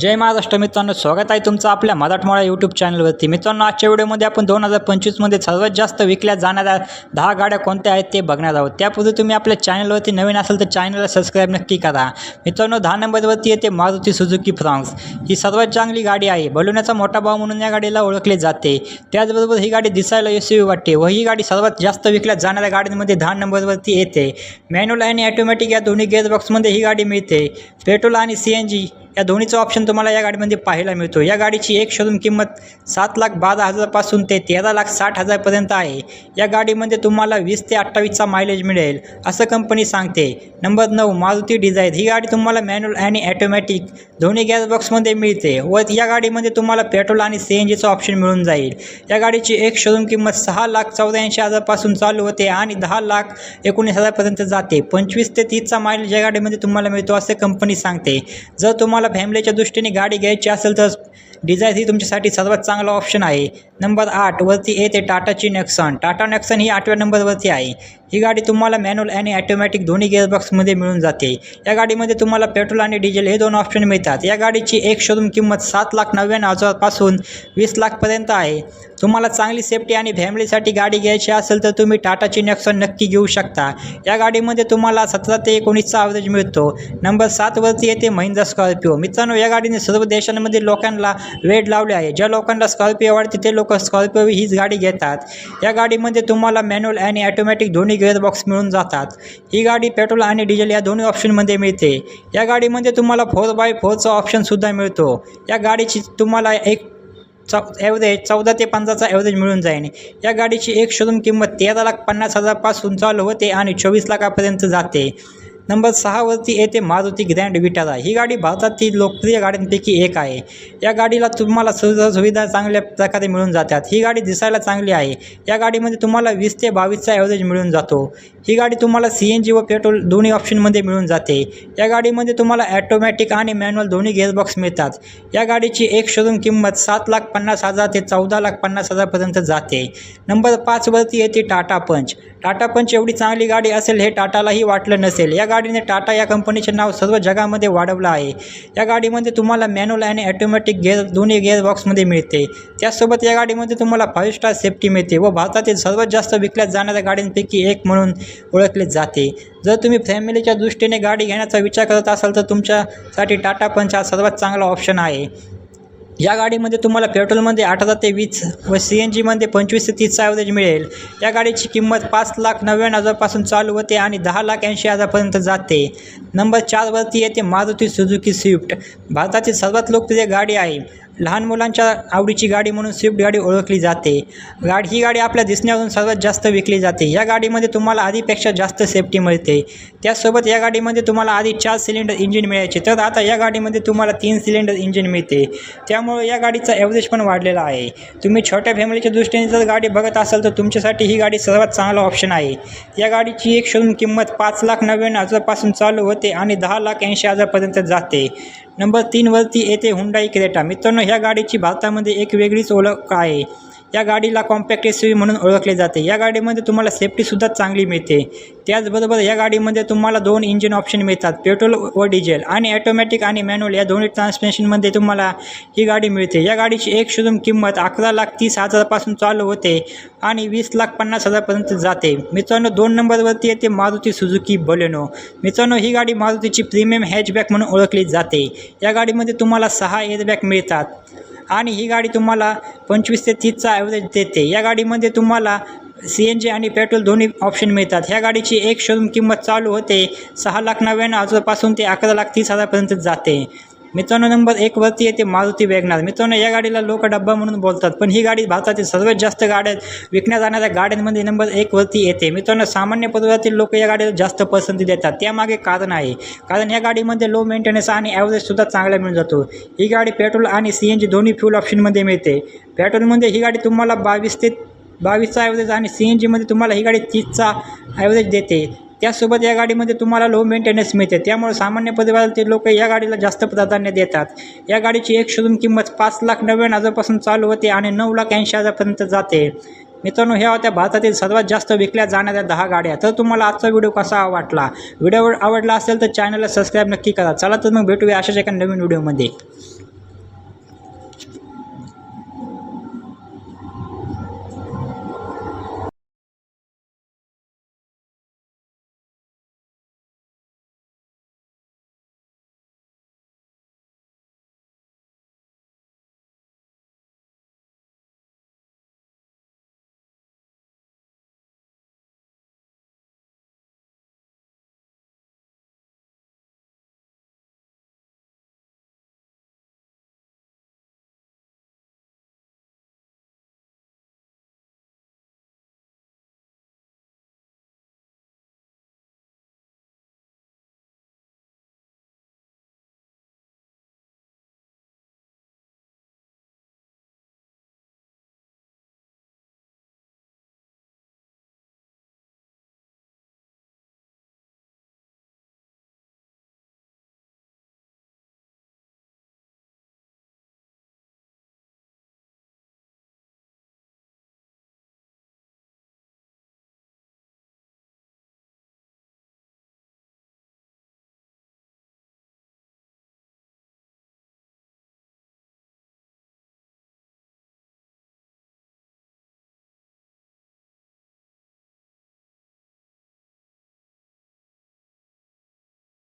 जय महाराष्ट्र मित्रांनो स्वागत आहे तुमचं आपल्या मराठमोळा यूट्यूब चॅनलवरती मित्रांनो आजच्या व्हिडिओमध्ये आपण दोन हजार पंचवीसमध्ये सर्वात जास्त विकल्या जाणाऱ्या दहा गाड्या कोणत्या आहेत ते बघणार आहोत. त्यापूर्वी तुम्ही आपल्या चॅनलवरती नवीन असेल तर चॅनलला सबस्क्राईब नक्की करा. मित्रांनो दहा नंबरवरती येते मारुती सुझुकी फ्रान्स. ही सर्वात चांगली गाडी आहे. बलुण्याचा मोठा भाव म्हणून या गाडीला ओळखले जाते. त्याचबरोबर ही गाडी दिसायला यशस्वी वाटते व ही गाडी सर्वात जास्त विकल्या जाणाऱ्या गाडीमध्ये दहा नंबरवरती येते. मॅन्युअल आणि ॲटोमॅटिक या दोन्ही गेअरबॉक्समध्ये ही गाडी मिळते. पेट्रोल आणि सी एन जी या दोन्हीचा ऑप्शन तुम्हाला या गाडीमध्ये पाहायला मिळतो या गाडीची एक शोधून किंमत सात लाख बारा हजारपासून ते तेरा लाख साठ हजारपर्यंत आहे. या गाडीमध्ये तुम्हाला वीस ते अठ्ठावीसचा मायलेज मिळेल असं कंपनी सांगते. नंबर नऊ मारुती डिझायर. ही गाडी तुम्हाला मॅन्युअल आणि ॲटोमॅटिक दोन्ही गॅस बॉक्समध्ये मिळते. व या गाडीमध्ये तुम्हाला पेट्रोल आणि सी एन जीचं ऑप्शन मिळून जाईल. या गाडीची एक शोधून किंमत सहा लाख चौऱ्याऐंशी हजारपासून चालू होते आणि दहा लाख एकोणीस हजारपर्यंत जाते. पंचवीस ते तीसचा मायलेज या गाडीमध्ये तुम्हाला मिळतो असे कंपनी सांगते. जर तुम्हाला फॅमिलीच्या दृष्टीने गाडी घ्यायची असेल तर डिझायर ही तुमच्यासाठी सर्वात चांगला ऑप्शन आहे. नंबर आठ वरती येते टाटाची नेक्सन टाटा नेक्सन ही आठव्या नंबरवरती आहे. ही गाडी तुम्हाला मॅन्युअल आणि ॲटोमॅटिक दोन्ही गेअरबॉक्समध्ये मिळून जाते. या गाडीमध्ये तुम्हाला पेट्रोल आणि डिझेल हे दोन ऑप्शन मिळतात. या गाडीची एक शोरूम किंमत सात लाख नव्याण्णव हजारपासून वीस लाखपर्यंत आहे. तुम्हाला चांगली सेफ्टी आणि फॅमिलीसाठी गाडी घ्यायची असेल तर तुम्ही टाटाची नेक्सॉन नक्की घेऊ शकता. या गाडीमध्ये तुम्हाला सतरा ते एकोणीसचा ॲव्हरेज मिळतो. नंबर सातवरती येते महिंद्रा स्कॉर्पिओ. मित्रांनो या गाडीने सर्व देशांमध्ये लोकांना वेड लावले आहे. ज्या लोकांना स्कॉर्पिओ आवडते ते लोक स्कॉर्पिओ हीच गाडी घेतात. या गाडीमध्ये तुम्हाला मॅन्युअल आणि ॲटोमॅटिक दोन्ही गेअरबॉक्स मिळून जातात. ही गाडी पेट्रोल आणि डिझेल या दोन्ही ऑप्शनमध्ये मिळते. या गाडीमध्ये तुम्हाला फोर बाय फोरचा ऑप्शनसुद्धा मिळतो. या गाडीची तुम्हाला एक चौ ॲव्हरेज चौदा ते पंधराचा ॲव्हरेज मिळून जाईल. या गाडीची एक शोरूम किंमत तेरा लाख पन्नास हजारपासून चालू होते आणि चोवीस लाखापर्यंत जाते. नंबर सहावरती येते मारुती ग्रँड विटारा ही गाडी भारतातील लोकप्रिय गाड्यांपैकी एक आहे. या गाडीला तुम्हाला सुविधा सुविधा चांगल्या प्रकारे मिळून जातात. ही गाडी दिसायला चांगली आहे. या गाडीमध्ये तुम्हाला वीस ते बावीसचा ॲव्हरेज मिळून जातो. ही गाडी तुम्हाला सी एन जी व पेट्रोल दोन्ही ऑप्शनमध्ये मिळून जाते. या गाडीमध्ये तुम्हाला ॲटोमॅटिक आणि मॅन्युअल दोन्ही गेअरबॉक्स मिळतात. या गाडीची एक शोरूम किंमत सात लाख पन्नास हजार ते चौदा लाख पन्नास हजारपर्यंत जाते. नंबर पाचवरती येते टाटा पंच. टाटा पंच एवढी चांगली गाडी असेल हे टाटालाही वाटलं नसेल. या गाडीने टाटा या कंपनीचे नाव सर्व जगामध्ये वाढवलं आहे. या गाडीमध्ये तुम्हाला मॅन्युअल आणि ॲटोमॅटिक गेअर दोन्ही गेअरबॉक्समध्ये मिळते. त्याचसोबत या गाडीमध्ये तुम्हाला फाईव्ह स्टार सेफ्टी मिळते व भारतातील सर्वात जास्त विकल्या जाणाऱ्या गाड्यांपैकी एक म्हणून ओळखले जाते. जर तुम्ही फॅमिलीच्या दृष्टीने गाडी घेण्याचा विचार करत असाल तर तुमच्यासाठी टाटा पंच हा सर्वात चांगला ऑप्शन आहे. या गाडीमध्ये तुम्हाला पेट्रोलमध्ये अठरा ते वीस व सी एन जीमध्ये पंचवीस ते तीसचा ॲव्हरेज मिळेल. या गाडीची किंमत पाच लाख नव्याण्णव हजारपासून चालू होते आणि दहा लाख ऐंशी हजारपर्यंत जाते. नंबर चारवरती येते मारुती सुझुकी स्विफ्ट भारतातील सर्वात लोकप्रिय गाडी आहे. लहान मुलांच्या आवडीची गाडी म्हणून स्विफ्ट गाडी ओळखली जाते. गाडी ही गाडी आपल्या दिसण्यावरून सर्वात जास्त विकली जाते. या गाडीमध्ये तुम्हाला आधीपेक्षा जास्त सेफ्टी मिळते. त्याचसोबत या गाडीमध्ये तुम्हाला आधी चार सिलेंडर इंजिन मिळायचे. तर आता या गाडीमध्ये तुम्हाला तीन सिलेंडर इंजिन मिळते. त्यामुळे या गाडीचा ॲव्हरेज पण वाढलेला आहे. तुम्ही छोट्या फॅमिलीच्या दृष्टीने जर गाडी बघत असाल तर तुमच्यासाठी ही गाडी सर्वात चांगला ऑप्शन आहे. या गाडीची एक शोरूम किंमत पाच लाख नव्याण्णव हजारपासून चालू होते आणि दहा लाख ऐंशी हजारपर्यंत जाते. नंबर तीनवरती येते हुंडाई क्रेटा. मित्रांनो ह्या गाडीची भारतामध्ये एक वेगळीच ओळख आहे. या गाडीला कॉम्पॅक्ट एस म्हणून ओळखले जाते. या गाडीमध्ये तुम्हाला सेफ्टीसुद्धा चांगली मिळते. त्याचबरोबर या गाडीमध्ये तुम्हाला दोन इंजिन ऑप्शन मिळतात पेट्रोल व डिझेल आणि ॲटोमॅटिक आणि मॅन्युअल या दोन्ही ट्रान्समिशनमध्ये तुम्हाला ही गाडी मिळते. या गाडीची एक शोरूम किंमत अकरा लाख तीस हजारापासून चालू होते आणि वीस लाख पन्नास हजारपर्यंत जाते. मित्रांनो दोन नंबरवरती येते मारुती सुझुकी बलेनो. मित्रांनो ही गाडी मारुतीची प्रीमियम हॅचबॅक म्हणून ओळखली जाते. या गाडीमध्ये तुम्हाला सहा एअरबॅग मिळतात. आणि ही गाडी तुम्हाला पंचवीस ते तीसचा ॲव्हरेज देते. या गाडीमध्ये तुम्हाला सी एन जी आणि पेट्रोल दोन्ही ऑप्शन मिळतात. ह्या गाडीची एक शोरूम किंमत चालू होते सहा लाख नव्याण्णव हजारपासून ते अकरा लाख तीस हजारपर्यंत जाते. मित्रांनो नंबर एकवरती येते मारुती वॅगनार मित्रांनो या गाडीला लोक डब्बा म्हणून बोलतात पण ही गाडी भारतातील सर्वात जास्त गाड्या विकण्या जाणाऱ्या गाड्यांमध्ये नंबर एकवरती येते. मित्रांनो सामान्य परिवारातील लोक या गाडीला जास्त पसंती देतात. त्यामागे कारण आहे कारण या गाडीमध्ये लो मेंटेनन्स आणि ॲव्हरेजसुद्धा चांगला मिळून जातो. ही गाडी पेट्रोल आणि सी एन जी दोन्ही फ्यूल ऑप्शनमध्ये मिळते. पेट्रोलमध्ये ही गाडी तुम्हाला बावीस ते बावीसचा ॲव्हरेज आणि सी एन जीमध्ये तुम्हाला ही गाडी तीसचा ॲव्हरेज देते. त्यासोबत या गाडीमध्ये तुम्हाला लो मेंटेनन्स मिळते. त्यामुळे सामान्य परिवारातील लोक या गाडीला जास्त प्राधान्य देतात. या गाडीची एक शोधून किंमत पाच लाख नव्याण्णव हजारपासून चालू होते आणि नऊ लाख ऐंशी हजारपर्यंत जाते. मित्रांनो ह्या होत्या भारतातील सर्वात जास्त विकल्या जाणाऱ्या दहा गाड्या. तर तुम्हाला आजचा व्हिडिओ कसा वाटला? व्हिडिओ आवडला असेल तर चॅनलला सबस्क्राईब नक्की करा. चला तर मग भेटूया अशाच एका नवीन व्हिडिओमध्ये.